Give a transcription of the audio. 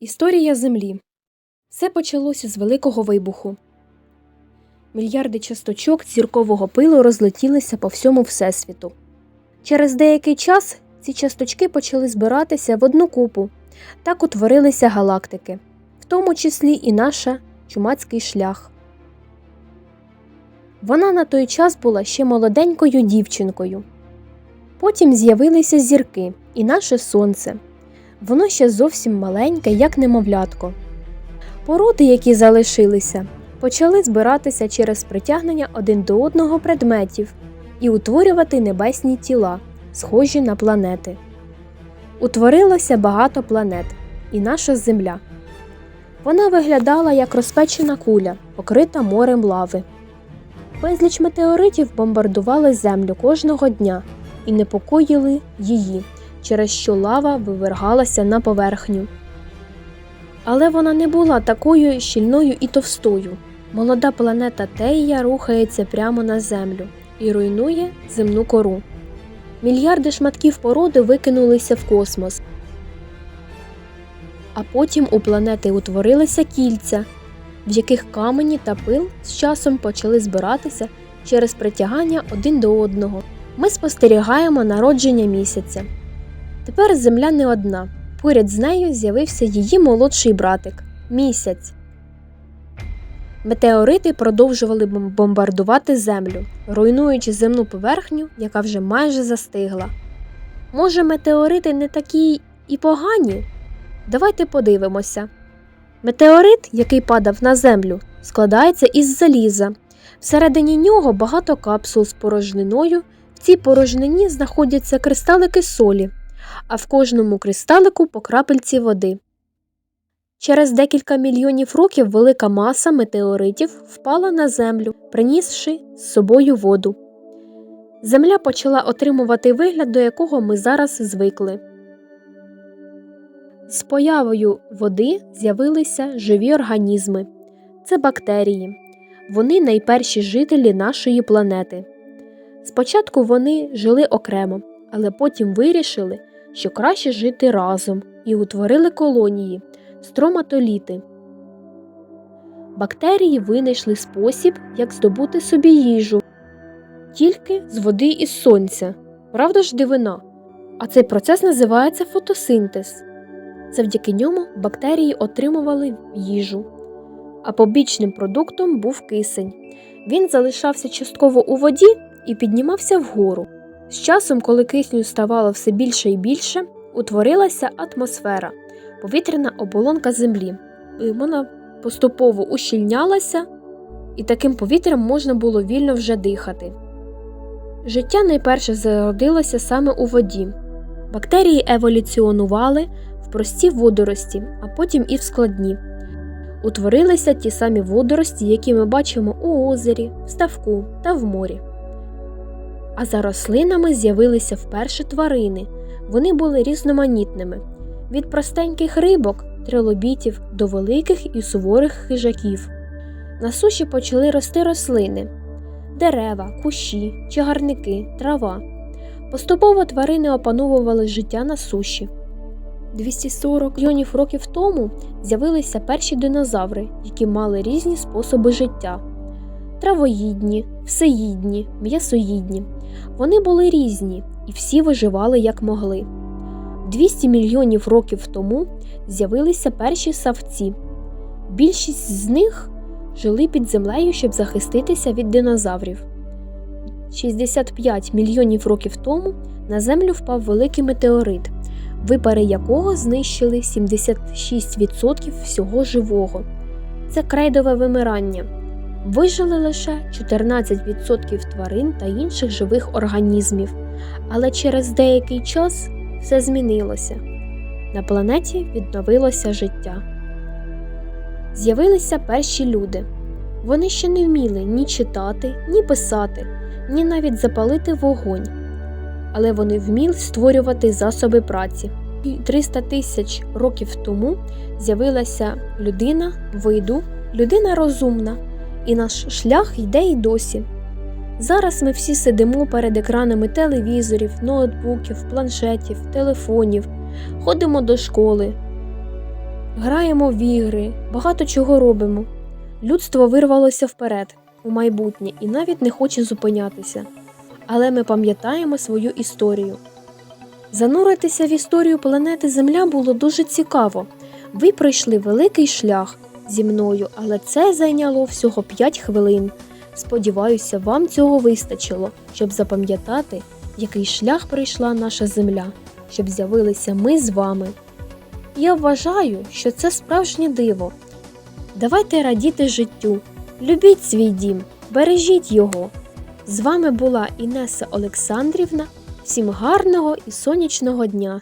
Історія Землі. Все почалося з великого вибуху. Мільярди часточок зіркового пилу розлетілися по всьому Всесвіту. Через деякий час ці часточки почали збиратися в одну купу. Так утворилися галактики, в тому числі і наша чумацький шлях. Вона на той час була ще молоденькою дівчинкою. Потім з'явилися зірки і наше сонце. Воно ще зовсім маленьке, як немовлятко. Породи, які залишилися, почали збиратися через притягнення один до одного предметів і утворювати небесні тіла, схожі на планети. Утворилося багато планет, і наша Земля. Вона виглядала як розпечена куля, покрита морем лави. Безліч метеоритів бомбардували землю кожного дня і непокоїли її через що лава вивергалася на поверхню. Але вона не була такою щільною і товстою. Молода планета Тея рухається прямо на землю і руйнує земну кору. Мільярди шматків породи викинулися в космос. А потім у планети утворилися кільця, в яких камені та пил з часом почали збиратися через притягання один до одного. Ми спостерігаємо народження місяця. Тепер земля не одна. Поряд з нею з'явився її молодший братик місяць. Метеорити продовжували бомбардувати землю, руйнуючи земну поверхню, яка вже майже застигла. Може, метеорити не такі і погані? Давайте подивимося. Метеорит, який падав на землю, складається із заліза. Всередині нього багато капсул з порожниною. В цій порожнині знаходяться кристалики солі, а в кожному кристалику по крапельці води. Через декілька мільйонів років велика маса метеоритів впала на землю, принісши з собою воду. Земля почала отримувати вигляд, до якого ми зараз звикли. З появою води з'явилися живі організми це бактерії. Вони найперші жителі нашої планети. Спочатку вони жили окремо, але потім вирішили, що краще жити разом і утворили колонії строматоліти. Бактерії винайшли спосіб, як здобути собі їжу тільки з води і сонця. Правда ж дивина? А цей процес називається фотосинтез. Завдяки ньому бактерії отримували їжу, а побічним продуктом був кисень. Він залишався частково у воді і піднімався вгору. З часом, коли кисню ставало все більше і більше, утворилася атмосфера, повітряна оболонка Землі. І Вона поступово ущільнялася, і таким повітрям можна було вільно вже дихати. Життя найперше зародилося саме у воді. Бактерії еволюціонували в прості водорості, а потім і в складні. Утворилися ті самі водорості, які ми бачимо у озері, в ставку та в морі. А за рослинами з'явилися вперше тварини. Вони були різноманітними від простеньких рибок, трилобітів до великих і суворих хижаків. На суші почали рости рослини дерева, кущі, чагарники, трава. Поступово тварини опановували життя на суші. 240 мільйонів років тому з'явилися перші динозаври, які мали різні способи життя травоїдні, всеїдні, м'ясоїдні. Вони були різні і всі виживали як могли. 200 мільйонів років тому з'явилися перші савці. Більшість з них жили під землею, щоб захиститися від динозаврів. 65 мільйонів років тому на землю впав великий метеорит, випари якого знищили 76% всього живого. Це крейдове вимирання. Вижили лише 14% тварин та інших живих організмів, але через деякий час все змінилося. На планеті відновилося життя. З'явилися перші люди. Вони ще не вміли ні читати, ні писати, ні навіть запалити вогонь. Але вони вміли створювати засоби праці. І 300 тисяч років тому з'явилася людина виду, людина розумна, і наш шлях йде й досі. Зараз ми всі сидимо перед екранами телевізорів, ноутбуків, планшетів, телефонів, ходимо до школи. граємо в ігри, багато чого робимо. Людство вирвалося вперед, у майбутнє і навіть не хоче зупинятися. Але ми пам'ятаємо свою історію. Зануритися в історію планети Земля було дуже цікаво. Ви пройшли великий шлях зі мною, але це зайняло всього 5 хвилин. Сподіваюся, вам цього вистачило, щоб запам'ятати, який шлях пройшла наша земля, щоб з'явилися ми з вами. Я вважаю, що це справжнє диво. Давайте радіти життю, любіть свій дім, бережіть його. З вами була Інеса Олександрівна. Всім гарного і сонячного дня!